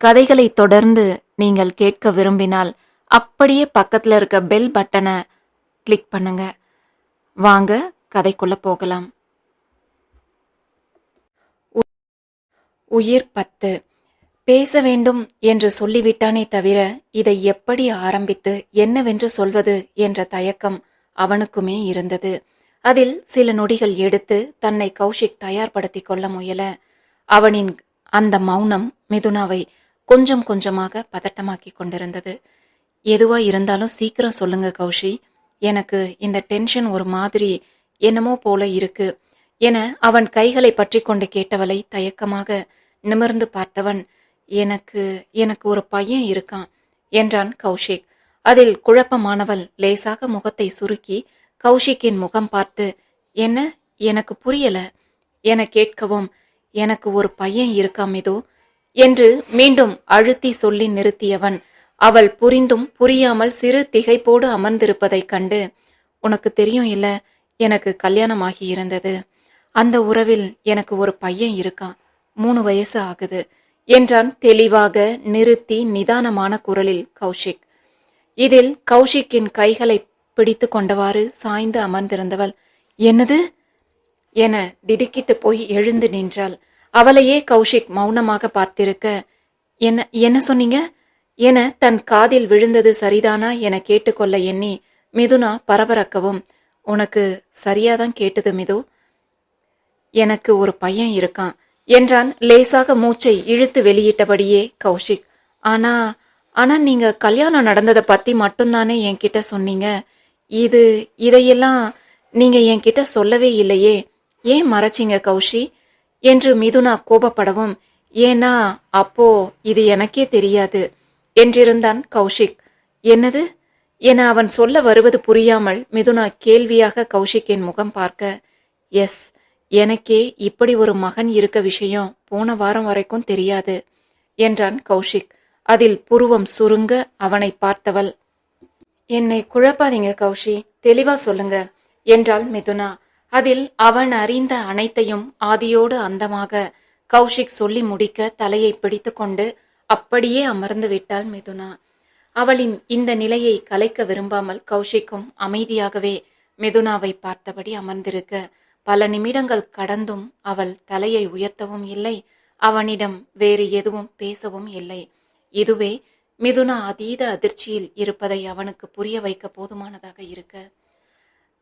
கதைகளை தொடர்ந்து நீங்கள் கேட்க விரும்பினால் அப்படியே பக்கத்துல இருக்க பெல் பட்டனை கிளிக் பண்ணுங்க. வாங்க கதைக்குள்ள போகலாம். உயிர் பத்து. பேச வேண்டும் என்று சொல்லிவிட்டானே தவிர இதை எப்படி ஆரம்பித்து என்னவென்று சொல்வது என்ற தயக்கம் அவனுக்குமே இருந்தது. அதில் சில நொடிகள் எடுத்து தன்னை கௌஷிக் தயார்படுத்திக் கொள்ள முயல. அவனின் அந்த மௌனம் மிதுனாவை கொஞ்சம் கொஞ்சமாக பதட்டமாக்கி கொண்டிருந்தது. எதுவா இருந்தாலும் சீக்கிரம் சொல்லுங்க கௌஷி. எனக்கு இந்த டென்ஷன் ஒரு மாதிரி என்னமோ போல இருக்கு என அவன் கைகளை பற்றி கொண்டு கேட்டவளை தயக்கமாக நிமிர்ந்து பார்த்தவன் எனக்கு எனக்கு ஒரு பையன் இருக்கான் என்றான் கௌஷிக். அதில் குழப்பமானவள் லேசாக முகத்தை சுருக்கி கௌஷிக்கின் முகம் பார்த்து என்ன? எனக்கு புரியல. என கேட்கவும் எனக்கு ஒரு பையன் இருக்காம் இதோ என்று மீண்டும் அழுத்தி சொல்லி நிறுத்தியவன். அவள் புரிந்தும் புரியாமல் சிறு திகைப்போடு அமர்ந்திருப்பதைக் கண்டு உனக்கு தெரியும் இல்ல எனக்கு கல்யாணமாகி இருந்தது. அந்த உறவில் எனக்கு ஒரு பையன் இருக்கான். மூணு வயசு ஆகுது என்றான் தெளிவாக நிறுத்தி நிதானமான குரலில் கௌஷிக். இதில் கௌஷிக்கின் கைகளை பிடித்து கொண்டவாறு சாய்ந்து அமர்ந்திருந்தவள் என்னது? என திடுக்கிட்டு போய் எழுந்து நின்றாள். அவளையே கௌஷிக் மௌனமாக பார்த்திருக்க என்ன என்ன சொன்னீங்க? என தன் காதில் விழுந்தது சரிதானா என கேட்டுக்கொள்ள எண்ணி மிதுனா பரபரக்கவும் உனக்கு சரியாதான் கேட்டது மிது. எனக்கு ஒரு பையன் இருக்கான் என்றான் லேசாக மூச்சை இழுத்து வெளியிட்டபடியே கௌஷிக். ஆனா ஆனா நீங்க கல்யாணம் நடந்ததை பத்தி மட்டும்தானே என்கிட்ட சொன்னீங்க. இது இதையெல்லாம் நீங்க என்கிட்ட சொல்லவே இல்லையே. ஏன் மறைச்சிங்க கௌஷி? என்று மிதுனா கோபப்படவும் ஏன்னா அப்போ இது எனக்கே தெரியாது என்றிருந்தான் கௌஷிக். என்னது? என அவன் சொல்ல வருவது புரியாமல் மிதுனா கேள்வியாக கௌஷிக்கின் முகம் பார்க்க எஸ் எனக்கே இப்படி ஒரு மகன் இருக்க விஷயம் போன வாரம் வரைக்கும் தெரியாது என்றான் கௌஷிக். அதில் புருவம் சுருங்க அவனை பார்த்தவள். என்னை குழப்பாதீங்க கௌஷி தெளிவா சொல்லுங்க என்றாள் மிதுனா. அதில் அவன் அறிந்த அனைத்தையும் ஆதியோடு அந்தமாக கௌஷிக் சொல்லி முடிக்க தலையை பிடித்துக்கொண்டு அப்படியே அமர்ந்து விட்டாள் மிதுனா. அவளின் இந்த நிலையை கலைக்க விரும்பாமல் கௌஷிக்கும் அமைதியாகவே மிதுனாவை பார்த்தபடி அமர்ந்திருக்க பல நிமிடங்கள் கடந்தும் அவள் தலையை உயர்த்தவும் இல்லை அவனிடம் வேறு எதுவும் பேசவும் இல்லை. இதுவே மிதுனா அதீத அதிர்ச்சியில் இருப்பதை அவனுக்கு புரிய வைக்க போதுமானதாக இருக்க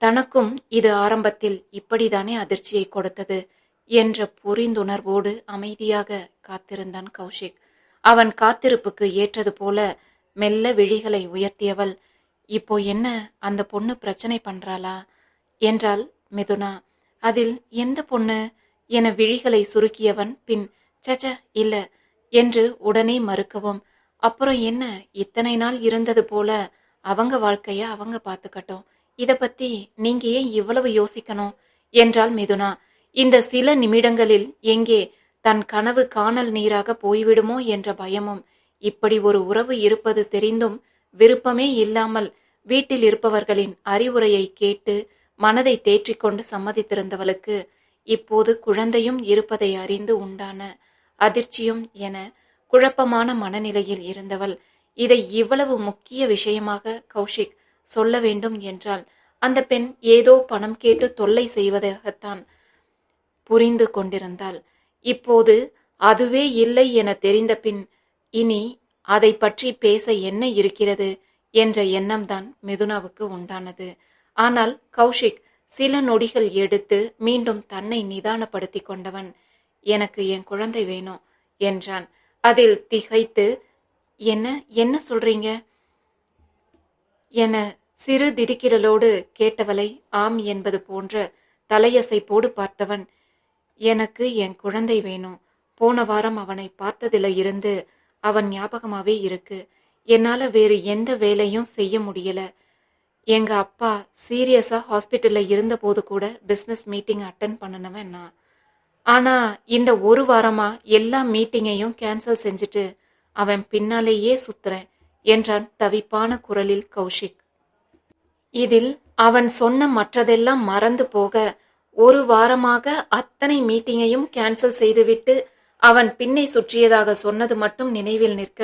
தனக்கும் இது ஆரம்பத்தில் இப்படிதானே அதிர்ச்சியை கொடுத்தது என்ற புரிந்துணர்வோடு அமைதியாக காத்திருந்தான் கௌஷிக். அவன் காத்திருப்புக்கு ஏற்றது போல மெல்ல விழிகளை உயர்த்தியவள் இப்போ என்ன அந்த பொண்ணு பிரச்சனை பண்றாளா? என்றாள் மிதுனா. அதில் எந்த பொண்ணு? என விழிகளை சுருக்கியவன் பின் சச்ச இல்ல என்று உடனே மறுக்கவும் அப்புறம் என்ன இத்தனை நாள் இருந்தது போல அவங்க வாழ்க்கைய அவங்க பார்த்துக்கட்டும். இத பத்தி நீங்க ஏன் இவ்வளவு யோசிக்கணும்? என்றாள் மிதுனா. இந்த சில நிமிடங்களில் எங்கே தன் கனவு காணல் நீராக போய்விடுமோ என்ற பயமும் இப்படி ஒரு உறவு இருப்பது தெரிந்தும் விருப்பமே இல்லாமல் வீட்டில் இருப்பவர்களின் அறிவுரையை கேட்டு மனதை தேற்றிக்கொண்டு சம்மதித்திருந்தவளுக்கு இப்போது குழந்தையும் இருப்பதை அறிந்து உண்டான அதிர்ச்சியும் என குழப்பமான மனநிலையில் இருந்தவள். இதை இவ்வளவு முக்கிய விஷயமாக கௌஷிக் சொல்ல வேண்டும் என்றால் அந்த பெண் ஏதோ பணம் கேட்டு தொல்லை செய்வதாகத்தான் புரிந்து கொண்டிருந்தாள். இப்போது அதுவே இல்லை என தெரிந்த பின் இனி அதை பற்றி பேச என்ன இருக்கிறது என்ற எண்ணம்தான் மிதுனாவுக்கு உண்டானது. ஆனால் கௌஷிக் சில நொடிகள் எடுத்து மீண்டும் தன்னை நிதானப்படுத்தி கொண்டவன் எனக்கு என் குழந்தை வேணும் என்றான். அதில் திகைத்து என்ன என்ன சொல்றீங்க? என சிறு திடுக்கிடலோடு கேட்டவளை ஆம் என்பது போன்ற தலையசைப்போடு பார்த்தவன் எனக்கு என் குழந்தை வேணும். போன வாரம் அவனை பார்த்ததில இருந்து அவன் ஞாபகமாவே இருக்கு. என்னால வேறு எந்த வேலையும் செய்ய முடியல. எங்க அப்பா சீரியஸா ஹாஸ்பிட்டல்ல இருந்தபோது கூட பிஸ்னஸ் மீட்டிங் அட்டன் பண்ணனவன் நான். ஆனா இந்த ஒரு வாரமா எல்லா மீட்டிங்கையும் கேன்சல் செஞ்சுட்டு அவன் பின்னாலேயே சுத்துறேன். என்றான் தவிப்பான குரலில் கௌஷிக். இதில் அவன் சொன்ன மற்றதெல்லாம் மறந்து போக ஒரு வாரமாக அத்தனை மீட்டிங்கையும் கேன்சல் செய்துவிட்டு அவன் பின்னை சுற்றியதாக சொன்னது மட்டும் நினைவில் நிற்க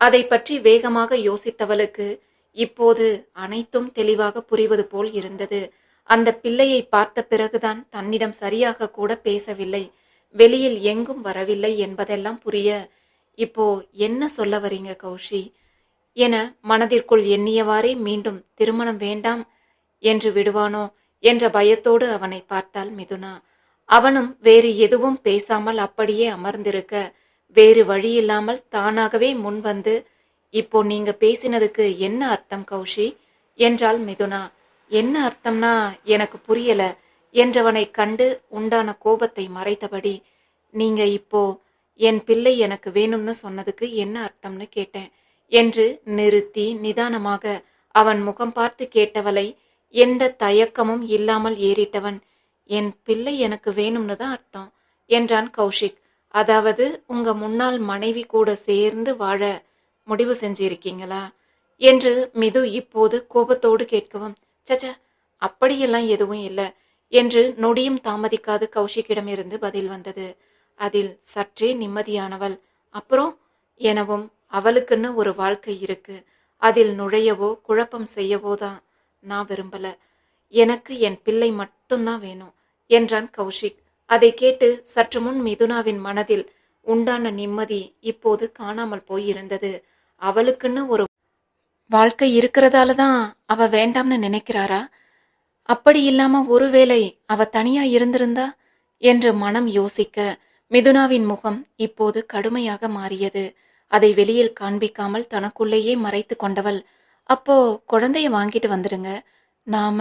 அதை பற்றி வேகமாக யோசித்தவளுக்கு இப்போது அனைத்தும் தெளிவாக புரிவது போல் இருந்தது. அந்த பிள்ளையை பார்த்த பிறகுதான் தன்னிடம் சரியாக கூட பேசவில்லை. வெளியில் எங்கும் வரவில்லை என்பதெல்லாம் புரிய இப்போ என்ன சொல்ல வரீங்க கௌஷி? என மனதிற்குள் எண்ணியவாறே மீண்டும் திருமணம் வேண்டாம் என்று விடுவானோ என்ற பயத்தோடு அவனை பார்த்தாள் மிதுனா. அவனும் வேறு எதுவும் பேசாமல் அப்படியே அமர்ந்திருக்க வேறு வழியில்லாமல் தானாகவே முன்வந்து இப்போ நீங்க பேசினதுக்கு என்ன அர்த்தம் கௌஷி? என்றாள் மிதுனா. என்ன அர்த்தம்னா எனக்கு புரியல என்றவனை கண்டு உண்டான கோபத்தை மறைத்தபடி நீங்க இப்போ என் பிள்ளை எனக்கு வேணும்னு சொன்னதுக்கு என்ன அர்த்தம்னு கேட்டேன். என்று நிறுத்தி நிதானமாக அவன் முகம் பார்த்து கேட்டவளை எந்த தயக்கமும் இல்லாமல் ஏறிட்டவன் என் பிள்ளை எனக்கு வேணும்னு தான் அர்த்தம் என்றான் கௌஷிக். அதாவது உங்க முன்னாள் மனைவி கூட சேர்ந்து வாழ முடிவு செஞ்சிருக்கீங்களா? என்று மிது இப்போது கோபத்தோடு கேட்கவும் சச்ச அப்படியெல்லாம் எதுவும் இல்லை என்று நொடியும் தாமதிக்காது கௌஷிக்கிடமிருந்து பதில் வந்தது. அதில் சற்றே நிம்மதியானவள் அப்புறம்? எனவும் அவளுக்குன்னு ஒரு வாழ்க்கை இருக்கு. அதில் நுழையவோ குழப்பம் செய்யவோ தான் நான் விரும்பல. எனக்கு என் பிள்ளை மட்டும்தான் வேணும் என்றான் கௌஷிக். அதை கேட்டு சற்று முன் மிதுனாவின் மனதில் உண்டான நிம்மதி இப்போது காணாமல் போயிருந்தது. அவளுக்குன்னு ஒரு வாழ்க்கை இருக்கிறதால தான் அவ வேண்டாம்னு நினைக்கிறாரா? அப்படி இல்லாம ஒருவேளை அவ தனியா இருந்திருந்தா? என்று மனம் யோசிக்க மிதுனாவின் முகம் இப்போது கடுமையாக மாறியது. அதை வெளியில் காண்பிக்காமல் தனக்குள்ளேயே மறைத்து கொண்டவள். அப்போ குழந்தைய வாங்கிட்டு வந்துடுங்க. நாம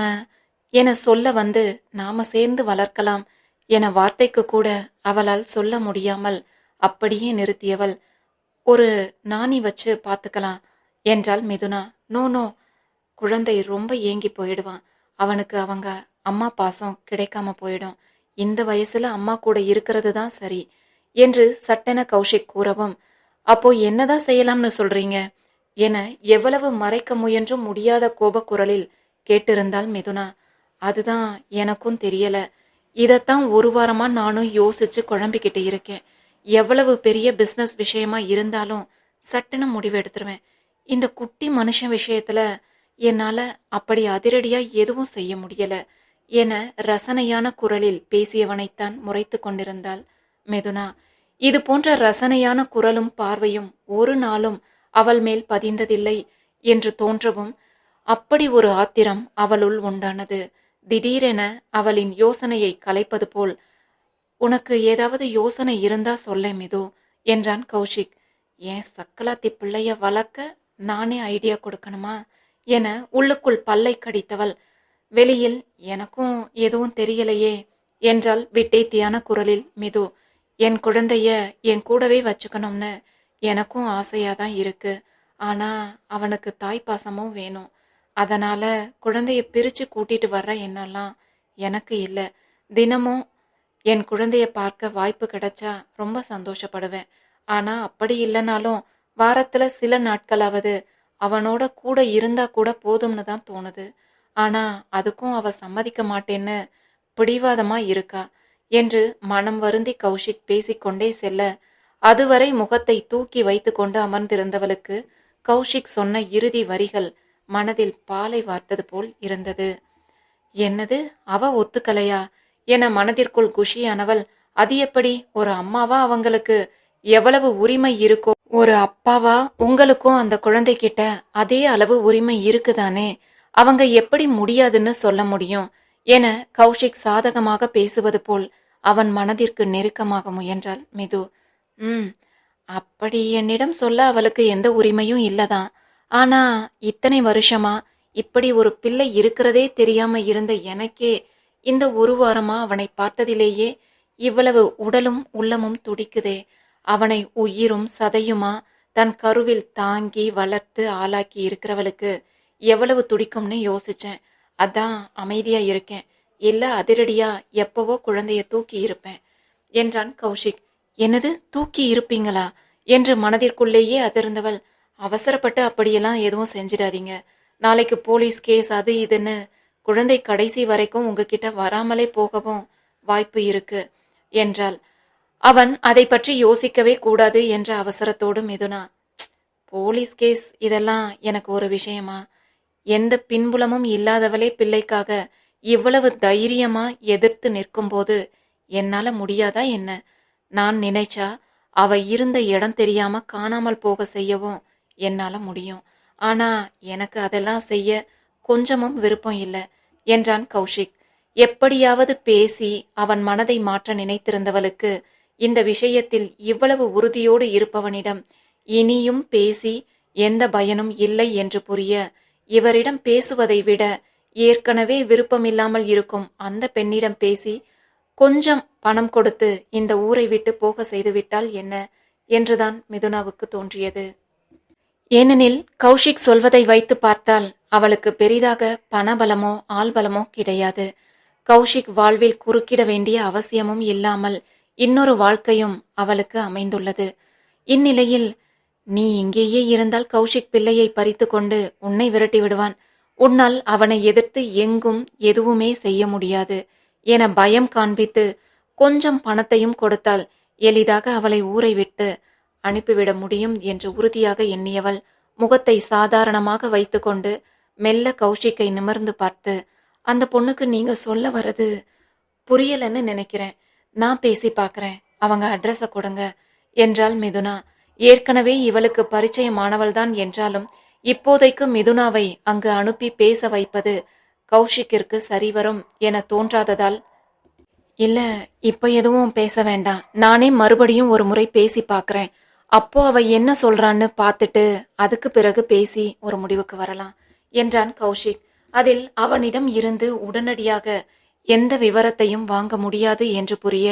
என சொல்ல வந்து நாம சேர்ந்து வளர்க்கலாம் என வார்த்தைக்கு கூட அவளால் சொல்ல முடியாமல் அப்படியே நிறுத்தியவள். ஒரு நாணி வச்சு பார்த்துக்கலாம் என்றாள் மிதுனா. No no. குழந்தை ரொம்ப ஏங்கி போயிடுவான். அவனுக்கு அவங்க அம்மா பாசம் கிடைக்காம போயிடும். இந்த வயசுல அம்மா கூட இருக்கிறது தான் சரி என்று சட்டென கௌஷிக் கூறவும் அப்போ என்னதான் செய்யலாம்னு சொல்றீங்க? என எவ்வளவு மறைக்க முயன்றும் முடியாத கோபக்குரலில் கேட்டிருந்தாள் மிதுனா. அதுதான் எனக்கும் தெரியல. இதைத்தான் ஒரு வாரமா நானும் யோசிச்சு குழம்பிக்கிட்டு இருக்கேன். எவ்வளவு பெரிய பிஸ்னஸ் விஷயமா இருந்தாலும் சட்டுன்னு முடிவு எடுத்துருவேன். இந்த குட்டி மனுஷன் விஷயத்துல என்னால அப்படி அதிரடியா எதுவும் செய்ய முடியல என ரசனையான குரலில் பேசியவனைத்தான் முறைத்து கொண்டிருந்தாள் மெதுனா. இது போன்ற ரசனையான குரலும் பார்வையும் ஒரு நாளும் அவள் மேல் பதிந்ததில்லை என்று தோன்றவும் அப்படி ஒரு ஆத்திரம் அவளுள் உண்டானது. திடீரென அவளின் யோசனையை கலைப்பது போல் உனக்கு ஏதாவது யோசனை இருந்தா சொல்ல மிது என்றான் கௌஷிக். ஏன் சக்கலாத்தி பிள்ளைய வளர்க்க நானே ஐடியா கொடுக்கணுமா? என உள்ளுக்குள் பல்லை கடித்தவள். வெளியில் எனக்கும் எதுவும் தெரியலையே என்றால் விட்டேத்தியான குரலில் மிது. என் குழந்தைய என் கூடவே வச்சுக்கணும்னு எனக்கும் ஆசையாக தான் இருக்கு. ஆனால் அவனுக்கு தாய் பாசமும் வேணும். அதனால் குழந்தைய பிரித்து கூட்டிட்டு வர்ற எண்ணெல்லாம் எனக்கு இல்லை. தினமும் என் குழந்தைய பார்க்க வாய்ப்பு கிடைச்சா ரொம்ப சந்தோஷப்படுவேன். ஆனால் அப்படி இல்லைனாலும் வாரத்தில் சில நாட்களாவது அவனோட கூட இருந்தா கூட போதும்னு தான் தோணுது. ஆனால் அதுக்கும் அவ சம்மதிக்க மாட்டேன்னு பிடிவாதமாக இருக்கா. என்று மனம் வருந்தி கௌஷிக் பேசிக்கொண்டே செல்ல அதுவரை முகத்தை தூக்கி வைத்துக்கொண்டு அமர்ந்திருந்தவளுக்கு கௌஷிக் சொன்ன இறுதி வரிகள் மனதில் பாலை வார்த்தது போல் இருந்தது. என்னது? அவ ஒத்துக்கலையா என மனதிற்குள் குஷியானவள் அது எப்படி? ஒரு அம்மாவா அவங்களுக்கு? எவ்வளவு உரிமை இருக்கோ? ஒரு அப்பாவா? உங்களுக்கும் அந்த குழந்தைகிட்ட அதே அளவு உரிமை இருக்குதானே? அவங்க எப்படி முடியாதுன்னு சொல்ல முடியும்? என கௌஷிக் சாதகமாக பேசுவது போல் அவன் மனதிற்கு நெருக்கமாக முயன்றாள். மிது ம் அப்படி என்னிடம் சொல்ல அவளுக்கு எந்த உரிமையும் இல்லதான். ஆனா இத்தனை வருஷமா இப்படி ஒரு பிள்ளை இருக்கிறதே தெரியாம இருந்த எனக்கே இந்த ஒரு வாரமா அவனை பார்த்ததிலேயே இவ்வளவு உடலும் உள்ளமும் துடிக்குதே. அவனை உயிரும் சதையுமா தன் கருவில் தாங்கி வளர்த்து ஆளாக்கி இருக்கிறவளுக்கு எவ்வளவு துடிக்கும்னு யோசிச்சேன். அதான் அமைதியா இருக்கேன். இல்ல அதிரடியா எப்பவோ குழந்தைய தூக்கி இருப்பேன் என்றான் கௌஷிக். என்னது தூக்கி இருப்பீங்களா? என்று மனதிற்குள்ளேயே அதிர்ந்தவள். அவசரப்பட்டு அப்படியெல்லாம் எதுவும் செஞ்சிடாதீங்க. நாளைக்கு போலீஸ் கேஸ் அது இதுன்னு. குழந்தை கடைசி வரைக்கும் உங்ககிட்ட வராமலே போகவும் வாய்ப்பு இருக்கு என்றாள். அவன் அதை பற்றி யோசிக்கவே கூடாது என்ற அவசரத்தோடு மிதுனா. போலீஸ் கேஸ் இதெல்லாம் எனக்கு ஒரு விஷயமா? எந்த பின்புலமும் இல்லாதவளே பிள்ளைக்காக இவ்வளவு தைரியமா எதிர்த்து நிற்கும்போது என்னால முடியாதா என்ன? நான் நினைச்சா அவ இருந்த இடம் தெரியாம காணாமல் போக செய்யவும் என்னால முடியும். ஆனா எனக்கு அதெல்லாம் செய்ய கொஞ்சமும் விருப்பம் இல்லை என்றான் கௌஷிக். எப்படியாவது பேசி அவன் மனதை மாற்ற நினைத்திருந்தவளுக்கு இந்த விஷயத்தில் இவ்வளவு உறுதியோடு இருப்பவனிடம் இனியும் பேசி எந்த பயனும் இல்லை என்று புரிய இவரிடம் பேசுவதை விட ஏற்கனவே விருப்பமில்லாமல் இருக்கும் அந்த பெண்ணிடம் பேசி கொஞ்சம் பணம் கொடுத்து இந்த ஊரை விட்டு போக செய்துவிட்டால் என்ன? என்றுதான் மிதுனாவுக்கு தோன்றியது. ஏனெனில் கௌஷிக் சொல்வதை வைத்து பார்த்தால் அவளுக்கு பெரிதாக பணபலமோ ஆள்பலமோ கிடையாது. கௌஷிக் வாழ்வில் குறுக்கிட வேண்டிய அவசியமும் இல்லாமல் இன்னொரு வாழ்க்கையும் அவளுக்கு அமைந்துள்ளது. இந்நிலையில் நீ இங்கேயே இருந்தால் கௌஷிக் பிள்ளையை பறித்து கொண்டு உன்னை விரட்டி விடுவான். உன்னால் அவனை எதிர்த்து எங்கும் எதுவுமே செய்ய முடியாது என பயம் காண்பித்து கொஞ்சம் பணத்தையும் கொடுத்தால் எளிதாக அவளை ஊரை விட்டு அனுப்பிவிட முடியும் என்று உறுதியாக எண்ணியவள் முகத்தை சாதாரணமாக வைத்துக்கொண்டு மெல்ல கௌஷிக்கை நிமிர்ந்து பார்த்து அந்த பொண்ணுக்கு நீங்க சொல்ல வர்றது புரியலன்னு நினைக்கிறேன். நான் பேசி பார்க்கறேன். அவங்க அட்ரஸை கொடுங்க என்றாள் மிதுனா. ஏற்கனவே இவளுக்கு பரிச்சயமானவள்தான் என்றாலும் இப்போதைக்கு மிதுனாவை அங்கு அனுப்பி பேச வைப்பது கௌஷிக்கிற்கு சரிவரும் என தோன்றாததால் இல்ல இப்ப எதுவும் பேச வேண்டாம். நானே மறுபடியும் ஒரு முறை பேசி பார்க்கறேன் அப்போ அவ என்ன சொல்றான்னு பார்த்துட்டு அதுக்கு பிறகு பேசி ஒரு முடிவுக்கு வரலாம் என்றான் கௌஷிக். அதில் அவனிடம் இருந்து உடனடியாக எந்த விவரத்தையும் வாங்க முடியாது என்று புரிய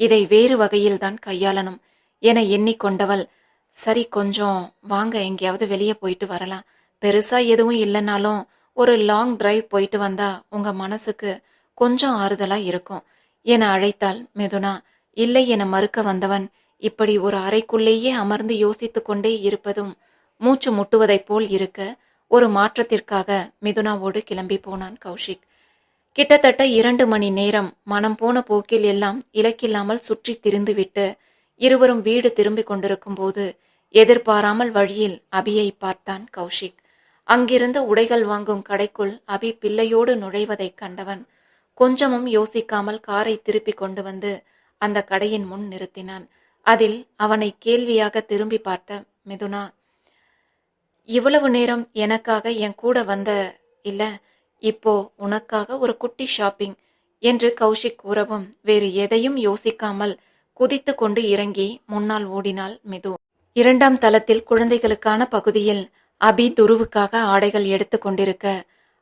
இதை வேறு வகையில்தான் கையாளணும் என எண்ணிக்கொண்டவள் சரி கொஞ்சம் வாங்க எங்கேயாவது வெளியே போயிட்டு வரலாம். பெருசாக எதுவும் இல்லைனாலும் ஒரு லாங் டிரைவ் போயிட்டு வந்தா உங்க மனசுக்கு கொஞ்சம் ஆறுதலாக இருக்கும். என அழைத்தாள் மெதுனா. இல்லை என மறுக்க வந்தவன் இப்படி ஒரு அறைக்குள்ளேயே அமர்ந்து யோசித்து கொண்டே இருப்பதும் மூச்சு முட்டுவதைப் போல் இருக்க ஒரு மாற்றத்திற்காக மிதுனாவோடு கிளம்பி போனான் கௌஷிக். கிட்டத்தட்ட இரண்டு மணி நேரம் மனம் போன போக்கில் எல்லாம் இலக்கில்லாமல் சுற்றி திரிந்துவிட்டு இருவரும் வீடு திரும்பிக் கொண்டிருக்கும் போது எதிர்பாராமல் வழியில் அபியை பார்த்தான் கௌஷிக். அங்கிருந்த உடைகள் வாங்கும் கடைக்குள் அபி பிள்ளையோடு நுழைவதைக் கண்டவன் கொஞ்சமும் யோசிக்காமல் காரை திருப்பிக் கொண்டு வந்து அந்த கடையின் முன் நிறுத்தினான். அதில் அவனை கேள்வியாக திரும்பி பார்த்த மிதுனா இவ்வளவு நேரம் எனக்காக என் கூட வந்த இல்ல இப்போ உனக்காக ஒரு குட்டி ஷாப்பிங் என்று கௌஷிக் கூறவும் வேறு எதையும் யோசிக்காமல் குதித்து கொண்டு இறங்கி முன்னால் ஓடினாள் மிது. இரண்டாம் தளத்தில் குழந்தைகளுக்கான பகுதியில் அபி துருவுக்காக ஆடைகள் எடுத்து கொண்டிருக்க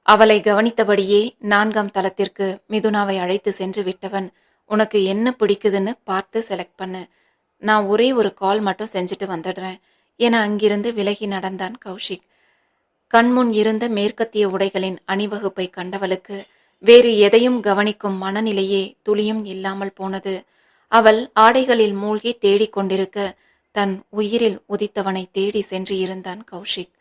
அவளை கவனித்தபடியே நான்காம் தளத்திற்கு மிதுனாவை அழைத்து சென்று விட்டவன் உனக்கு என்ன பிடிக்குதுன்னு பார்த்து செலக்ட் பண்ணு. நான் ஒரே ஒரு கால் மட்டும் செஞ்சுட்டு வந்துடுறேன் என அங்கிருந்து விலகி நடந்தான் கௌஷிக். கண்முன் இருந்த மேற்கத்திய உடைகளின் அணிவகுப்பை கண்டவளுக்கு வேறு எதையும் கவனிக்கும் மனநிலையே துளியும் இல்லாமல் போனது. அவள் ஆடைகளில் மூழ்கி தேடிக் கொண்டிருக்க தன் உயிரில் உதித்தவனை தேடி சென்று இருந்தான் கௌஷிக்.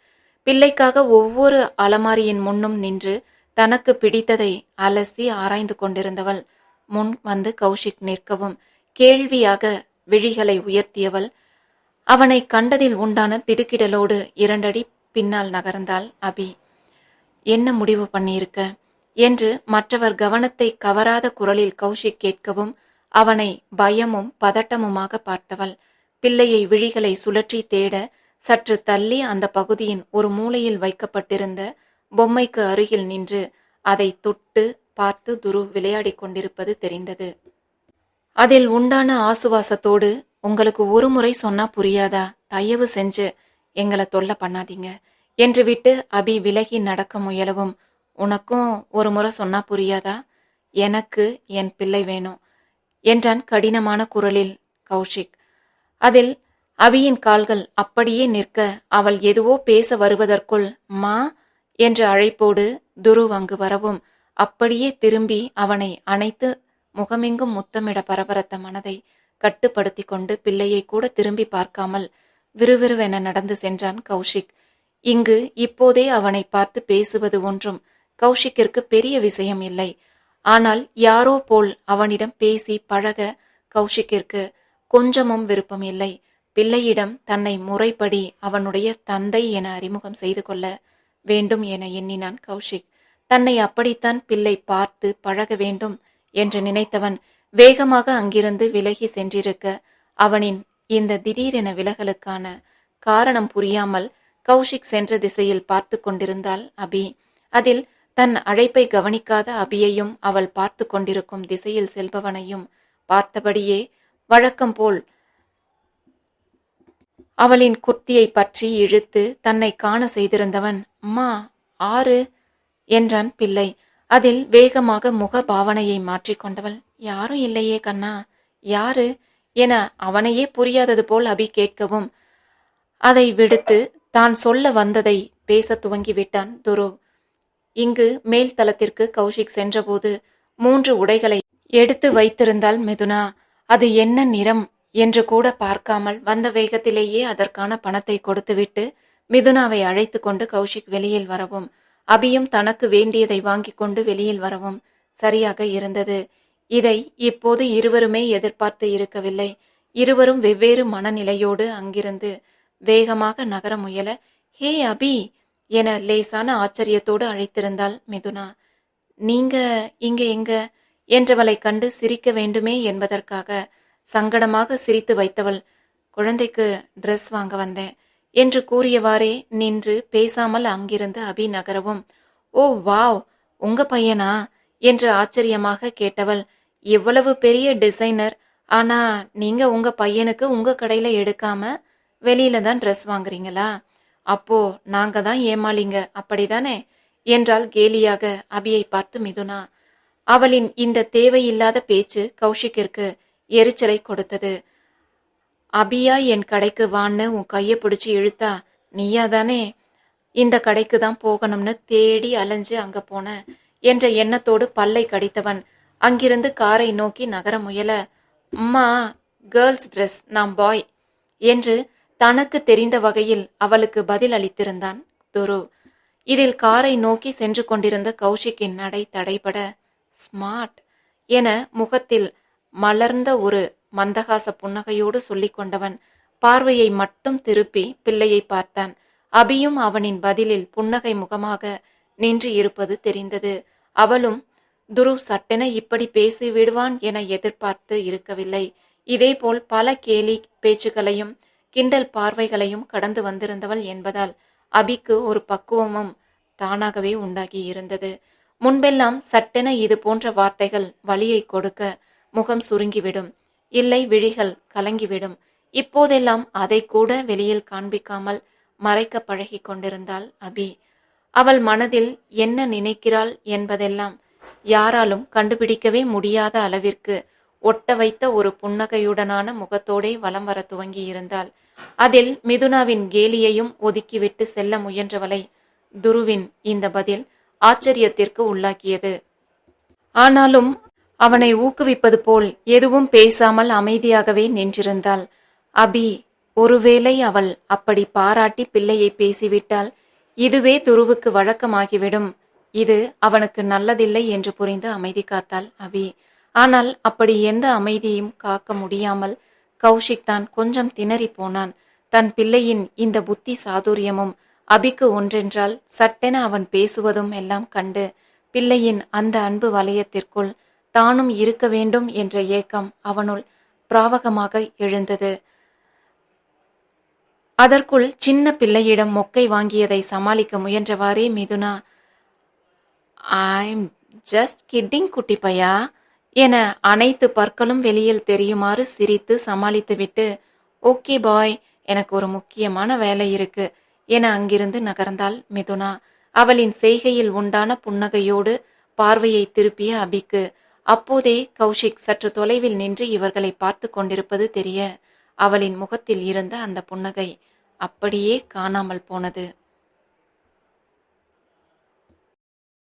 பிள்ளைக்காக ஒவ்வொரு அலமாரியின் முன்னும் நின்று தனக்கு பிடித்ததை அலசி ஆராய்ந்து கொண்டிருந்தவள். முன் வந்து கௌஷிக் நிற்கவும் கேள்வியாக விழிகளை உயர்த்தியவள். அவனை கண்டதில் உண்டான திடுக்கிடலோடு இரண்டடி பின்னால் நகர்ந்தாள் அபி. என்ன முடிவு பண்ணியிருக்க? என்று மற்றவர் கவனத்தை கவராத குரலில் கௌஷிக் கேட்கவும் அவனை பயமும் பதட்டமுமாக பார்த்தவள். பிள்ளையை விழிகளை சுழற்றி தேட சற்று தள்ளி அந்த பகுதியின் ஒரு மூலையில் வைக்கப்பட்டிருந்த பொம்மைக்கு அருகில் நின்று அதை தொட்டு பார்த்து துரு விளையாடிக் கொண்டிருப்பது தெரிந்தது. அதில் உண்டான ஆசுவாசத்தோடு உங்களுக்கு ஒரு முறை சொன்னா புரியாதா? தயவு செஞ்சு எங்களை தொல்லை பண்ணாதீங்க என்று விட்டு அபி விலகி நடக்க முயலவும் உனக்கும் ஒரு முறை சொன்னா புரியாதா? எனக்கு என் பிள்ளை வேணும். என்றான் கடினமான குரலில் கௌஷிக். அதில் அபியின் கால்கள் அப்படியே நிற்க அவள் எதுவோ பேச வருவதற்குள் மா என்ற அழைப்போடு துரு அங்கு வரவும் அப்படியே திரும்பி அவனை அணைத்து முகமெங்கும் முத்தமிட பரபரத்த மனதை கட்டுப்படுத்தி கொண்டு பிள்ளையை கூட திரும்பி பார்க்காமல் விறுவிறுவென நடந்து சென்றான் கௌஷிக். இங்கு இப்போதே அவனை பார்த்து பேசுவது ஒன்றும் கௌஷிக்கிற்கு பெரிய விஷயம் இல்லை. ஆனால் யாரோ போல் அவனிடம் பேசி பழக கௌஷிக்கிற்கு கொஞ்சமும் விருப்பம் இல்லை. பிள்ளையிடம் தன்னை முறைப்படி அவனுடைய தந்தை என அறிமுகம் செய்து கொள்ள வேண்டும் என எண்ணினான் கௌஷிக். தன்னை அப்படித்தான் பிள்ளை பார்த்து பழக வேண்டும் என்று நினைத்தவன் வேகமாக அங்கிருந்து விலகி சென்றிருக்க அவனின் இந்த திடீரென விலகலுக்கான காரணம் புரியாமல் கௌஷிக் சென்ற திசையில் பார்த்து கொண்டிருந்தாள் அபி. அதில் தன் அழைப்பை கவனிக்காத அபியையும் அவள் பார்த்து கொண்டிருக்கும் திசையில் செல்பவனையும் பார்த்தபடியே வழக்கம் போல் அவளின் குர்த்தியை பற்றி இழுத்து தன்னை காண செய்திருந்தவன் அம்மா ஆறு என்றான் பிள்ளை. அதில் வேகமாக முக பாவனையை மாற்றிக்கொண்டவள் யாரும் இல்லையே கண்ணா யாரு என அவனையே புரியாதது போல் அபி கேட்கவும் அதை விடுத்து தான் சொல்ல வந்ததை பேசத் துவங்கிவிட்டான் துருவ். இங்கு மேல் தளத்திற்கு கௌஷிக் சென்றபோது மூன்று உடைகளை எடுத்து வைத்திருந்தால் மிதுனா. அது என்ன நிறம் என்று கூட பார்க்காமல் வந்த வேகத்திலேயே அதற்கான பணத்தை கொடுத்துவிட்டு மிதுனாவை அழைத்து கொண்டு கௌஷிக் வெளியில் வரவும். அபியும் தனக்கு வேண்டியதை வாங்கி கொண்டு வெளியில் வரவும் சரியாக இருந்தது. இதை இப்போது இருவருமே எதிர்பார்த்து இருக்கவில்லை. இருவரும் வெவ்வேறு மனநிலையோடு அங்கிருந்து வேகமாக நகர முயல ஹே அபி என லேசான ஆச்சரியத்தோடு அழைத்திருந்தாள் மிதுனா. நீங்க இங்க எங்க? என்றவளை கண்டு சிரிக்க வேண்டுமே என்பதற்காக சங்கடமாக சிரித்து வைத்தவள். குழந்தைக்கு ட்ரெஸ் வாங்க வந்தேன் என்று கூறியவாறே நின்று பேசாமல் அங்கிருந்து அபி நகரவும். ஓ வாவ்! உங்க பையனா? என்று ஆச்சரியமாக கேட்டவள். இவ்வளவு பெரிய டிசைனர். ஆனா நீங்க உங்க பையனுக்கு உங்க கடையில எடுக்காம வெளியில தான் ட்ரெஸ் வாங்குறீங்களா? அப்போ நாங்க தான் ஏமாளிங்க அப்படிதானே? என்றாள் கேலியாக அபியை பார்த்து மிதுனா. அவளின் இந்த தேவையில்லாத பேச்சு கௌஷிக்கிற்கு எரிச்சலை கொடுத்தது. அபியா என் கடைக்கு வான்னு உன் கையை பிடிச்சி இழுத்தா நீயா தானே இந்த கடைக்கு தான் போகணும்னு தேடி அலைஞ்சு அங்க போன என்ற எண்ணத்தோடு பல்லை கடித்தவன் அங்கிருந்து காரை நோக்கி நகர முயல அம்மா கேர்ள்ஸ் ட்ரெஸ் நான் பாய் என்று தனக்கு தெரிந்த வகையில் அவளுக்கு பதில் அளித்திருந்தான் துரு. இதில் காரை நோக்கி சென்று கொண்டிருந்த கௌஷிக்கின் நடை தடைபட ஸ்மார்ட் என முகத்தில் மலர்ந்த ஒரு மந்தகாச புன்னகையோடு சொல்லிக் கொண்டவன் பார்வையை மட்டும் திருப்பி பிள்ளையை பார்த்தான். அபியும் அவனின் பதிலில் புன்னகை முகமாக நின்று இருப்பது தெரிந்தது. அவளும் துரு சட்டென இப்படி பேசி விடுவான் என எதிர்பார்த்து இருக்கவில்லை. இதேபோல் பல கேலி பேச்சுகளையும் கிண்டல் பார்வைகளையும் கடந்து வந்திருந்தவள் என்பதால் அபிக்கு ஒரு பக்குவமும் தானாகவே உண்டாகி இருந்தது. முன்பெல்லாம் சட்டென இது போன்ற வார்த்தைகள் வழியை கொடுக்க முகம் சுருங்கிவிடும். இல்லை விழிகள் கலங்கிவிடும். இப்போதெல்லாம் அதை கூட வெளியில் காண்பிக்காமல் மறைக்க பழகி கொண்டிருந்தாள் அபி. அவள் மனதில் என்ன நினைக்கிறாள் என்பதெல்லாம் யாராலும் கண்டுபிடிக்கவே முடியாத அளவிற்கு ஒட்ட வைத்த ஒரு புன்னகையுடனான முகத்தோடே வலம் வர துவங்கி இருந்தாள். அதில் மிதுனாவின் கேலியையும் ஒதுக்கிவிட்டு செல்ல முயன்றவளை துருவின் இந்த பதில் ஆச்சரியத்திற்கு உள்ளாக்கியது. ஆனாலும் அவனை ஊக்குவிப்பது போல் எதுவும் பேசாமல் அமைதியாகவே நின்றிருந்தாள். அபி ஒருவேளை அவள் அப்படி பாராட்டி பிள்ளையை பேசிவிட்டால் இதுவே துருவுக்கு வழக்கமாகிவிடும். இது அவனுக்கு நல்லதில்லை என்று புரிந்து அமைதி காத்தாள் அபி. ஆனால் அப்படி எந்த அமைதியும் காக்க முடியாமல் கௌஷிக் தான் கொஞ்சம் திணறி போனான். தன் பிள்ளையின் இந்த புத்தி சாதுரியமும் அபிக்கு ஒன்றென்றால் சட்டென அவன் பேசுவதும் எல்லாம் கண்டு பிள்ளையின் அந்த அன்பு வலயத்திற்குள் தானும் இருக்க வேண்டும் என்ற ஏக்கம் அவனுள் பிராவகமாக எழுந்தது. அதற்குள் சின்ன பிள்ளையிடம் மொக்கை வாங்கியதை சமாளிக்க முயன்றவாறே மிதுனா ஐம் ஜஸ்ட் கிட்டிங் குட்டி பையா. என அனைத்து பற்களும் வெளியில் தெரியுமாறு சிரித்து சமாளித்துவிட்டு ஓகே பாய் எனக்கு ஒரு முக்கியமான வேலை இருக்கு என அங்கிருந்து நகர்ந்தாள் மிதுனா. அவளின் செய்கையில் உண்டான புன்னகையோடு பார்வையை திருப்பிய அபிக்கு அப்போதே கௌஷிக் சற்று தொலைவில் நின்று இவர்களை பார்த்து கொண்டிருப்பது தெரிய அவளின் முகத்தில் இருந்த அந்த புன்னகை அப்படியே காணாமல் போனது.